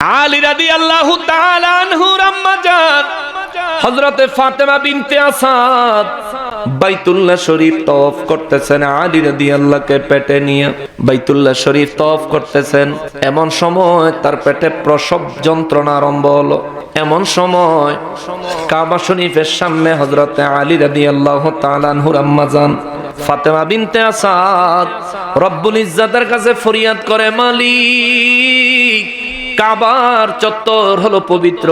আলী রাদিয়াল্লাহু তাআলা আনহুর আম্মা জান হযরতে ফাতেমা বিনতে আসাদ। বাইতুল্লাহ শরীফ তওয়াফ করতেছেন আলী রাদিয়াল্লাহকে পেটে নিয়ে। বাইতুল্লাহ শরীফ তওয়াফ করতেছেন। এমন সময় তার পেটে প্রসব যন্ত্রণা আরম্ভ হলো। এমন সময় কাবা শরীফের সামনে হযরতে আলী রাদিয়াল্লাহু তাআলা আনহুর আম্মা জান ফাতেমা বিনতে আসাদ। রব্বুল ইজ্জাতের কাছে ফরিয়াদ করে মালিক। কাবার চত্বর হলো পবিত্র।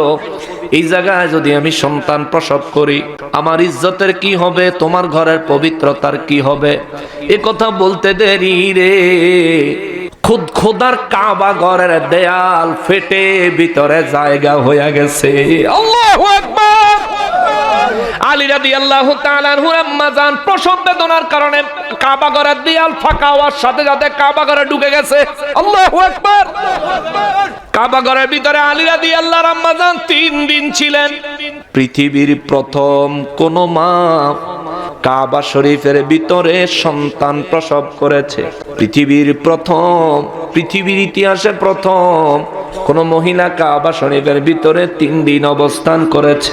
এই জায়গায় যদি আমি সন্তান প্রসব করি, আমার ইজ্জতের কি হবে? তোমার ঘরের পবিত্রতার কি হবে? এ কথা বলতে দেরি রে। খুদ খোদার কাবা ঘরের দেয়াল ফেটে ভিতরে জায়গা হয়ে গেছে। আল্লাহু আকবার। আলী রাদিয়াল্লাহু আল্লাহ জান প্রসব বেদনার কারণে কাবা ঘরের দেয়াল ফাঁকা হওয়ার সাথে সাথে কাবা ঘরে ঢুকে গেছে। আল্লাহু আকবার। কাবা ঘরের ভিতরে আলী রাদিয়াল্লাহু আম্মা জান তিন দিন ছিলেন। পৃথিবীর প্রথম কোন মা কাবা শরীফের ভিতরে সন্তান প্রসব করেছে। পৃথিবীর প্রথম, পৃথিবীর ইতিহাসে প্রথম কোন মহিলা কাবা শরীফের ভিতরে তিন দিন অবস্থান করেছে।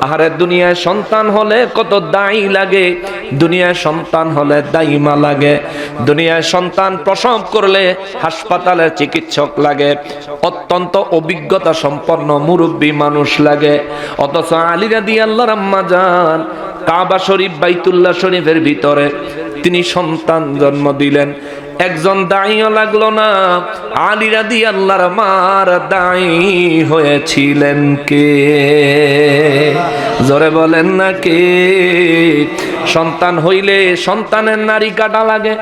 আহারে দুনিয়ায় সন্তান হলে কত দায়ী লাগে দুনিয়ায় সন্তান হলে দাইমা লাগে। দুনিয়ায় সন্তান প্রসব করলে হাসপাতালের চিকিৎসক লাগে। অত্যন্ত অভিজ্ঞতা সম্পন্ন মুরব্বী মানুষ লাগে। অথচ আলিরা দিয়ে আল্লাহর আম্মা যান কাবা শরীফ, বাইতুল্লাহ শরীফের ভিতরে তিনি সন্তান জন্ম দিলেন। একজন দাঁড়িয়ে লাগল না। আলী রাদি আল্লাহর মার দায়ী হয়েছিলেন কে? জোরে বলেন না কে? সন্তান হইলে সন্তানের নারী কাটা লাগে।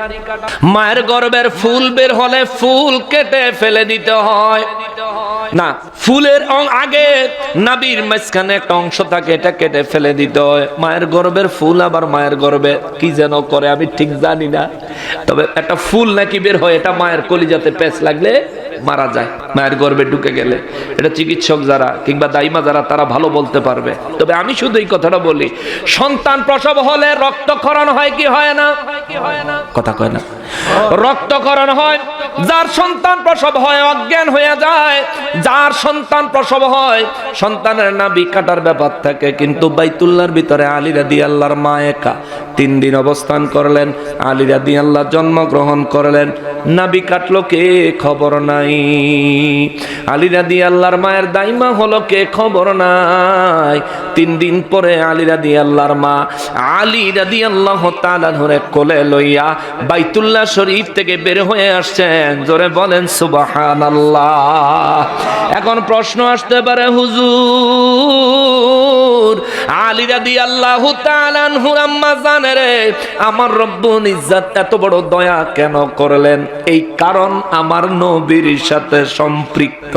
মায়ের গর্বের ফুল বের হলে ফুল কেটে ফেলে দিতে হয়। না, ফুলের আগে নাবির মাঝখানে একটা অংশ থাকে, এটা কেটে ফেলে দিতে হয়। মায়ের গর্বের ফুল আবার মায়ের গর্বে, কি যেন করে আমি ঠিক জানি না। তবে একটা ফুল নাকি বের হয়, এটা মায়ের কলিজাতে পেঁচ লাগলে মারা যায়, মায়ের গর্ভে ঢুকে গেলে। এটা চিকিৎসক যারা কিংবা দাইমা যারা, তারা ভালো বলতে পারবে। তবে আমি শুধু এই কথাটা বলি, সন্তান প্রসব হলে রক্তক্ষরণ হয় কি হয় না? কথা কয় না। রক্তক্ষরণ হয়, যার সন্তান প্রসব হয়, অজ্ঞান হয়ে যায়। যার সন্তান প্রসব হয়, সন্তানের নাবি কাটার ব্যাপার থাকে, কিন্তু বাইতুল্লাহর ভিতরে আলী রাদি আল্লাহর মা একা। তিন দিন অবস্থান করলেন। আলী রাদি আল্লাহ জন্মগ্রহণ করলেন। নাবি কাটলো কে খবর নাই? আলী রাদি আল্লাহর মায়ের দাইমা হলো কে খবর নাই? তিন দিন পরে আলী রাদি আল্লাহর মা আলী রাদি আল্লাহ ধরে কোলে লইয়া বাইতুল্লাহ শরীফ থেকে বের হয়ে আসছেন। জোরে বলেন সুবাহান আল্লাহ এখন প্রশ্ন আসতে পারে, হুজুর। আমার রব্বুল ইজ্জত এত বড় দয়া কেন করলেন? এই কারণ আমার নবীর সাথে সম্পৃক্ত।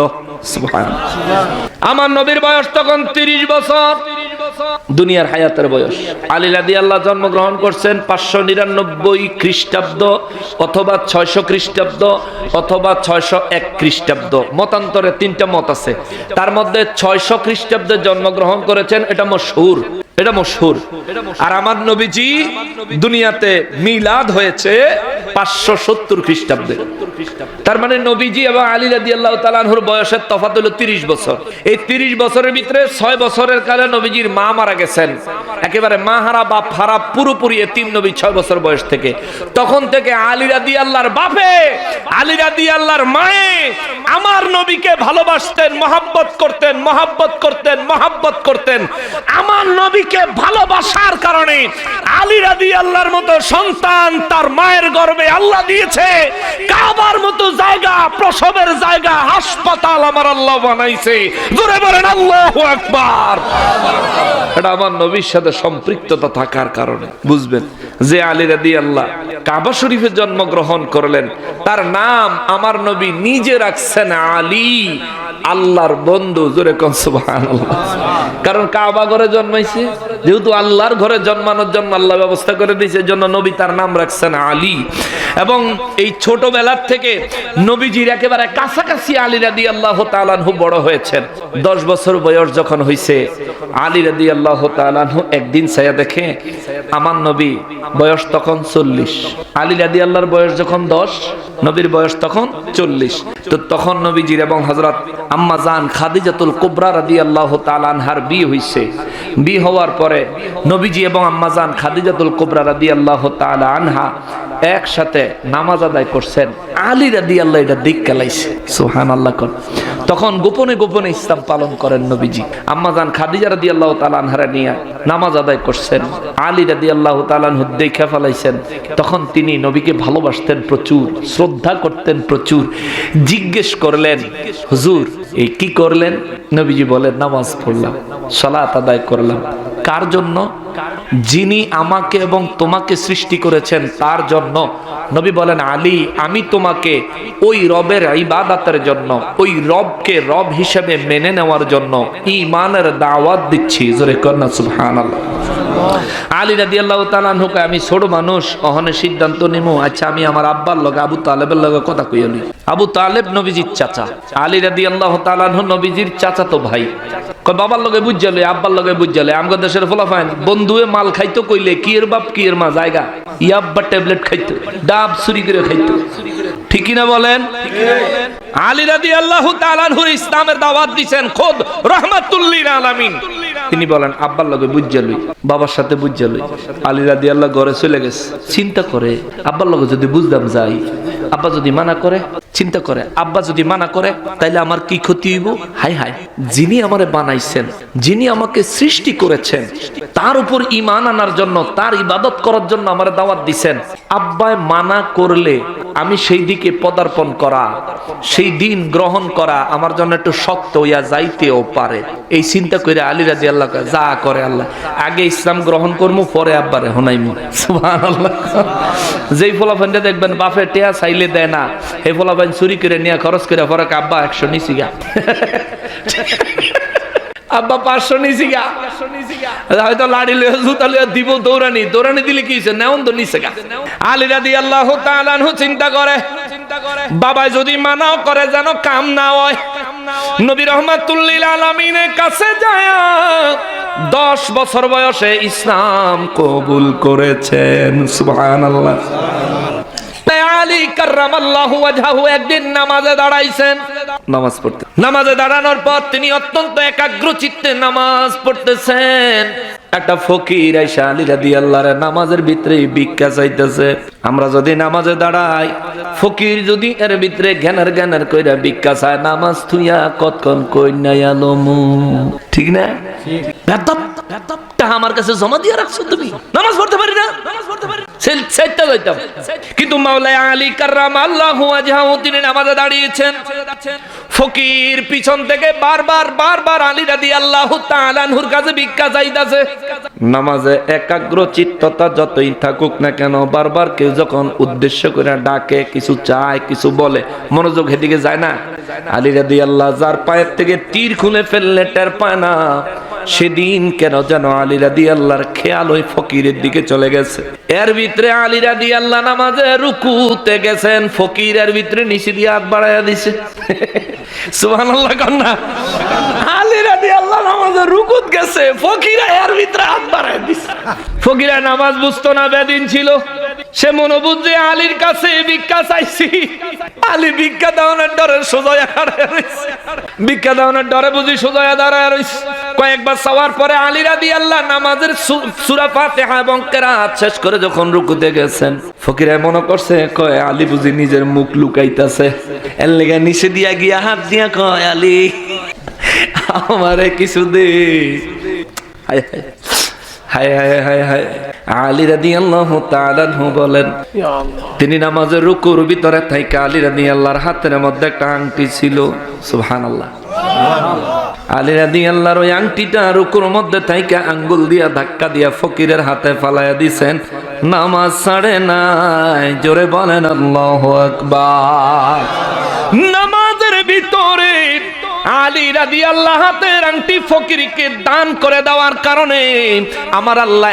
আমার নবীর বয়স তখন তিরিশ বছর। দুনিয়ার হায়াতের বয়স। আলী রাদি আল্লাহ জন্মগ্রহণ করছেন পাঁচশো নিরানব্বই খ্রিস্টাব্দ অথবা ছয়শো খ্রিস্টাব্দ অথবা ছয়শো এক খ্রিস্টাব্দ। মতান্তরে তিনটা মত আছে। তার মধ্যে ছয়শো খ্রিস্টাব্দে জন্মগ্রহণ করেছেন, এটা মশহুর এটা মশহুর। আর আমার নবীজি দুনিয়াতে মিলাদ হয়েছে পাঁচশো সত্তর খ্রিস্টাব্দে। তার মানে নবীজি এবং আলী রাদি আল্লাহ তালানহুর বয়সের তফাত হলো তিরিশ বছর। এই তিরিশ বছরের ভিতরে ছয় বছরের কালে নবীজির মা মারা গেছেন। একেবারে মা হারা বাপ হারা পুরোপুরি এতিম নবী ছয় বছর বয়স থেকে। তখন থেকে আলী রাদি আল্লাহর বাপে আলী রাদি আল্লাহর মায়ে আমার নবীকে ভালোবাসতেন মহাব্বত করতেন মহাব্বত করতেন মহাব্বত করতেন। আমার নবীকে ভালোবাসার কারণে আলী রাদি আল্লাহর মতো সন্তান তার মায়ের গর্ভে আল্লাহ দিয়েছে। কাবার মতো জায়গা, প্রসবের জায়গা, হাসপাতাল আমার আল্লাহ বানাইছে। জোরে বলেন, আল্লাহ আকবার। এটা আমার নবীর সাথে সম্পৃক্ততা থাকার কারণে। বুঝবেন, যে আলী রাদি আল্লাহ কাবা শরীফে জন্মগ্রহণ করলেন, তার নাম আমার নবী নিজে রাখছেন আলী। আল্লাহর বন্ধু, জোরে কন সুবহানাল্লাহ। কারণ কাবা ঘরে জন্মাইছে, যেহেতু আল্লাহর ঘরে জন্মানোর জন্য আল্লাহ ব্যবস্থা করে দিয়েছে জন্য নবী তার নাম রাখছেন আলী। এবং এই ছোটবেলার থেকে নবীজির একেবারে কাছাকাছি আলী রাদি আল্লাহ তালানহু বড় হয়েছেন। দশ বছর বয়স যখন হয়েছে আলী রাদি আল্লাহ তালানহু একদিন ছায়া দেখে, আমার নবী, বয়স তখন চল্লিশ। আলী রাদি আল্লাহর বয়স যখন দশ, নবীর বয়স তখন চল্লিশ। তো তখন নবীজির এবং হজরত আম্মা জান খাদিজাতুল কুবরা রাদিয়াল্লাহু তাআলা আনহার বিয়ে হইছে। বিয়ে হওয়ার পরে নবীজি এবং আম্মা জান খাদিজাতুল কুবরা রাদিয়াল্লাহু তাআলা আনহা একসাথে নামাজ আদায় করছেন। আলী রাদিয়াল্লাহ এটা দিক কেলাইছে সুবহানাল্লাহ কর। তখন গোপনে গোপনে ইসলাম পালন করেন নবীজি। আম্মা জান খাদিজা রাদিয়াল্লাহু তাআলা আনহারা নিয়ে নামাজ আদায় করছেন। আলী রাদিয়াল্লাহু তাআলা আনহু দেখে ফেলাইছেন। তখন তিনি নবীকে ভালোবাসতেন প্রচুর, শ্রদ্ধা করতেন প্রচুর। জিজ্ঞেস করলেন, হুজুর এই কি করলেন? নবীজি বলেন, নামাজ পড়লাম, সালাত আদায় করলাম। কার জন্য? যিনি আমাকে এবং তোমাকে সৃষ্টি করেছেন, তার জন্য। নবী বলেন, আলী, আমি তোমাকে ওই রবের ইবাদাতের জন্য, ওই রবকে রব হিসেবে মেনে নেওয়ার জন্য ইমানের দাওয়াত দিচ্ছি। জোরে কন্যা সুবহানাল্লাহ। আলী রাদি আল্লাহ তালানহুকে আমি ছোট মানুষ, অহনে সিদ্ধান্ত নিমু। আচ্ছা আমি আমার আব্বার লগে, আবু তালেবের লগে কথা কইলি আবু তালেব নবীজির চাচা, আলী রাদি আল্লাহ তালানহু নবীজির চাচা তো ভাই বাবার লগে বুঝালে আব্বার লগে বুঝালে আমগো দেশের ফলাফাইন বন্ধুয়ে মাল খাইতো কইলে, কি এর বাপ, কি এর মা, জায়গা? ইয়াব্বা ট্যাবলেট খাইতো, ডাব চুরি করে খাইতো। ঠিক না বলেন? আলী রাদি আল্লাহ তালানহুর ইসলামের দাওয়াত দিছেন খোদ রহমাতুল্লিল আলামিন। তিনি বলেন, আব্বার লগে বুঝা লই, বাবার সাথে বুঝা লই। আলী রাদি আল্লাহ ঘরে চলে গেছে। চিন্তা করে, আব্বার লগে যদি বুঝদাম যাই, আব্বা যদি মানা করে, চিন্তা করে, আব্বা যদি মানা করে, তাইলে আমার কি ক্ষতি হইব? হাই হাই যিনি আমারে বানাইছেন, যিনি আমাকে সৃষ্টি করেছেন, তার উপর ইমান আনার জন্য, তার ইবাদত করার জন্য আমার দাওয়াত দিছেন। আব্বায় মানা করলে আমি সেই দিকে পদার্পণ করা সেই দিন গ্রহণ করা আমার জন্য একটু শক্ত হইয়া যাইতেও পারে। এই চিন্তা করে আলী রাজি আল্লাহ যা করে আল্লাহ। আগে ইসলাম গ্রহণ করব পরে আব্বারে হনাইমু। সুবহানাল্লাহ। যেই ফলাফানটা দেখবেন বাফে টেয়া চাইলে দেয় না। এই ফলাফান চুরি করে নিয়ে খরচ করে পরে আব্বা, একশো নিছি গা। আব্বা, পাঁচশো নিছি গা। হয়তো লাড়ি লইয়া, জুতা লইয়া দিব দৌড়ানি। দৌড়ানি দিলে কি হয়েছে নেওন তো নিছে গা। আলীরা দিয়ে আল্লাহ চিন্তা করে। বাবা যদি মানাও করে যেন কাম না হয়। নবী রহমাতুল্লিল আলামিনের কাছে যায়। দশ বছর বয়সে ইসলাম কবুল করেছেন। সুবহানাল্লাহ। আলী কার্রামাল্লাহু ওয়াজহাহু একদিন নামাজে দাঁড়াইছেন। নামাজ পড়তে। নামাজে দাঁড়ানোর পর তিনি অত্যন্ত একাগ্র চিত্তে নামাজ পড়তেছেন। একটা ফকির আইসা আলী রাদিয়াল্লাহর নামাজের ভিতরে ভিক্ষা চাইতেছে। আমরা যদি নামাজে দাঁড়াই, ফকির যদি এর ভিতরে জ্ঞানের জ্ঞানের কইরা ভিক্ষা চায়, নামাজ থুইয়া কতক্ষণ কই নাই আলমু ঠিক না? আমার কাছে। কিন্তু আলী কার্রাম আল্লাহ তিনি নামাজে দাঁড়িয়েছেন। ফকির পিছন থেকে বারবার বারবার আলী রাদি আল্লাহ তালানহুর কাছে ভিক্ষা চাইতেছে। নামাজে একাগ্র চিত্ততা যতই থাকুক না কেন, বারবার কেউ যখন উদ্দেশ্য করে ডাকে, কিছু চায়, কিছু বলে, মনোযোগ হেদিকে যায় না। আলী রাদি আল্লাহ যার পায়ের থেকে তীর খুলে ফেললে টের পায় না। সেদিন কেন যেন আলী রাদি আল্লাহর খেয়াল ওই ফকিরের দিকে চলে গেছে। এর ভিতরে আলী রাদি আল্লাহ নামাজে রুকুতে গেছেন, ফকিরের ভিতরে নিচে দিয়ে হাত বাড়াইয়া দিছে। সুবহানাল্লাহ কন্যা আলী রাদি আল্লাহ নামাজে রুকুত গেছে, ফকিরা এর ভিতরে হাত বাড়াইয়া দিছে। ফকিরা নামাজ বুঝতো না, বেদিন ছিল। সে মনোবুদ্ধ যে আলীর কাছে ভিক্ষা চাইছি। আলী ভিক্ষা দেওয়ানোর ডরে সোজা দাঁড়ায় রইছে। ভিক্ষা দেওয়ানোর ডরে বুঝি সোজা দাঁড়ায় রইছে। কয়েকবার চাওয়ার পরে আলী রাদি আল্লাহ নামাজের সূরা ফাতিহা এবং কেরাত শেষ করে যখন রুকুতে গেছেন ফকিরায় মনে করছে, কয়, আলী বুঝি নিজের মুখ লুকাইতাছে। এর লেগে নিচে দিয়া গিয়া হাত দিয়া কয়, আলী, আমারে কিছু দে। হায় হায়। হায় হায় হায় হায়। আলী বলেন তিনি নামাজের রুকুর ভিতরে থাইকা আলী রাদিয়াল্লাহর হাতের মধ্যে একটা আংটি ছিল। সুবহানাল্লাহ। আলী রাদিয়াল্লাহর ওই আংটিটা রুকুর মধ্যে থাইকা আঙ্গুল দিয়া ধাক্কা দিয়া ফকিরের হাতে ফালাইয়া দিছেন। নামাজ ছাড়ে নাই জোরে বলেন আল্লাহু আকবার। নামাজের ভিতরে দান করে দেওয়ার কারণে আমার আল্লাহ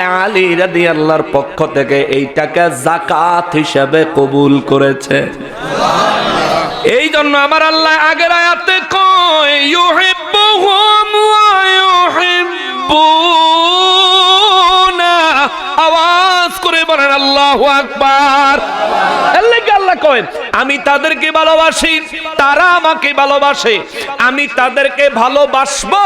আল্লাহর পক্ষ থেকে এইটাকে জাকাত হিসাবে কবুল করেছে। এই জন্য আমার আল্লাহ আগের আয়াতে কয়, ইউহিব্বুহুম ওয়া করে বলেন, আল্লাহু আকবার। আল্লাহ আল্লাহ কয়, আমি তাদেরকে ভালোবাসি, তারা আমাকে ভালোবাসে। আমি তাদেরকে ভালোবাসবো,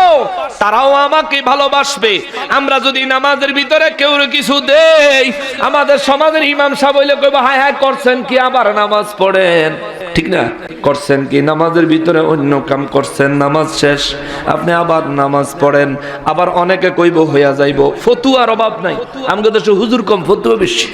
তারাও আমাকে ভালোবাসবে। আমরা যদি নামাজের ভিতরে কেউ কিছু দেই, আমাদের সমাজের ইমাম সাহেব কইব, হায় হায়, করছেন কি আবার নামাজ পড়েন? ঠিক না? করছেন কি? নামাজের ভিতরে অন্য কাম করছেন, নামাজ শেষ, আপনি আবার নামাজ পড়েন, আবার অনেকে কইব, হইয়া যাইব। ফতুয়ার অভাব নাই। আমাকে দেশে হুজুর কম, ফতুয়া বেশি।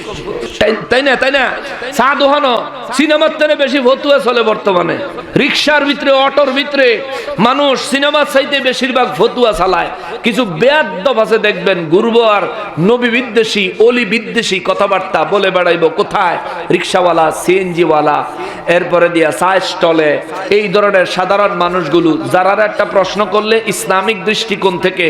তাই- না, তাই না? চা দোহানো সিনেমার তেনে বেশি ফতুয়া চলে বর্তমানে। রিক্সার ভিতরে, অটোর ভিতরে, মানুষ সিনেমার চাইতে বেশিরভাগ ফতুয়া চালায়। কিছু বেয়াদ্দব আছে, দেখবেন গুরব আর নবী বিদ্বেষী, অলি বিদ্বেষী, কথাবার্তা বলে বেড়াইব কোথায়? রিক্সাওয়ালা, সিএনজিওয়ালা, এরপরে দিয়া চা স্টলে এই ধরনের সাধারণ মানুষগুলো যারা একটা প্রশ্ন করলে ইসলামিক দৃষ্টিকোণ থেকে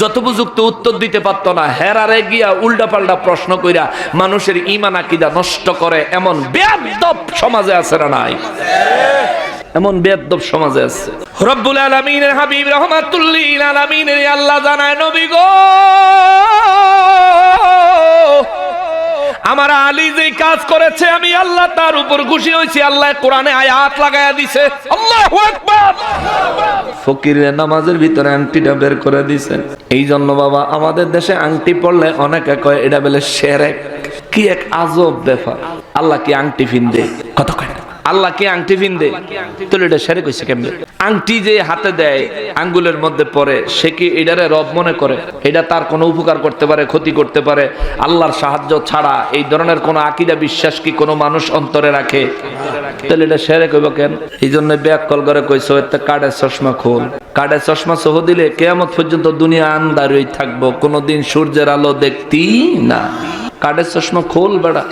যথোপযুক্ত উত্তর দিতে পারত না, হেরারে গিয়া উল্টাপাল্টা প্রশ্ন কইরা মানুষের ইমান আকিদা নষ্ট করে। এমন বেয়াদ্দব সমাজে আছে না নাই? এমন বেদব সমাজে আছে। রব্বুল আলামিনের হাবিব রহমাতুল্লিল আলামিনের আল্লাহ জানায়, নবী গো! আমার আলী যে কাজ করেছে, আমি আল্লাহ তার উপর খুশি হয়েছি। আল্লাহ কোরআনে আয়াত লাগায়া দিছে। আল্লাহু আকবার! ফকিরের নামাজের ভিতরে আংটিটা বের করে দিছেন এই জন্য বাবা, আমাদের দেশে আংটি পড়লে অনেকে কয়, এটা বলে শেরেক কি এক আজব ব্যাপার। আল্লাহ কি আংটি ফিনদে কত কয়? আল্লাহ কি আংটি ফিনদে তাহলে এটা সেরে কইছে কেমনে? আংটি যে হাতে দেয়, আঙ্গুলের মধ্যে পড়ে, সে কি এটারে রব মনে করে? এটা তার কোনো উপকার করতে পারে, ক্ষতি করতে পারে? আল্লাহর সাহায্য ছাড়া এই ধরনের কোনো আকিদা বিশ্বাস কি কোনো মানুষ অন্তরে রাখে? তাহলে এটা সেরে কইব কেন? এই জন্য ব্যাগ কল করে কইছো একটা কার্ডের চশমা খোল। কার্ডের চশমা সহ দিলে কেয়ামত পর্যন্ত দুনিয়া আন্দারই থাকব। কোনোদিন সূর্যের আলো দেখতি না। কার্ডের চশমা খোল বেড়া।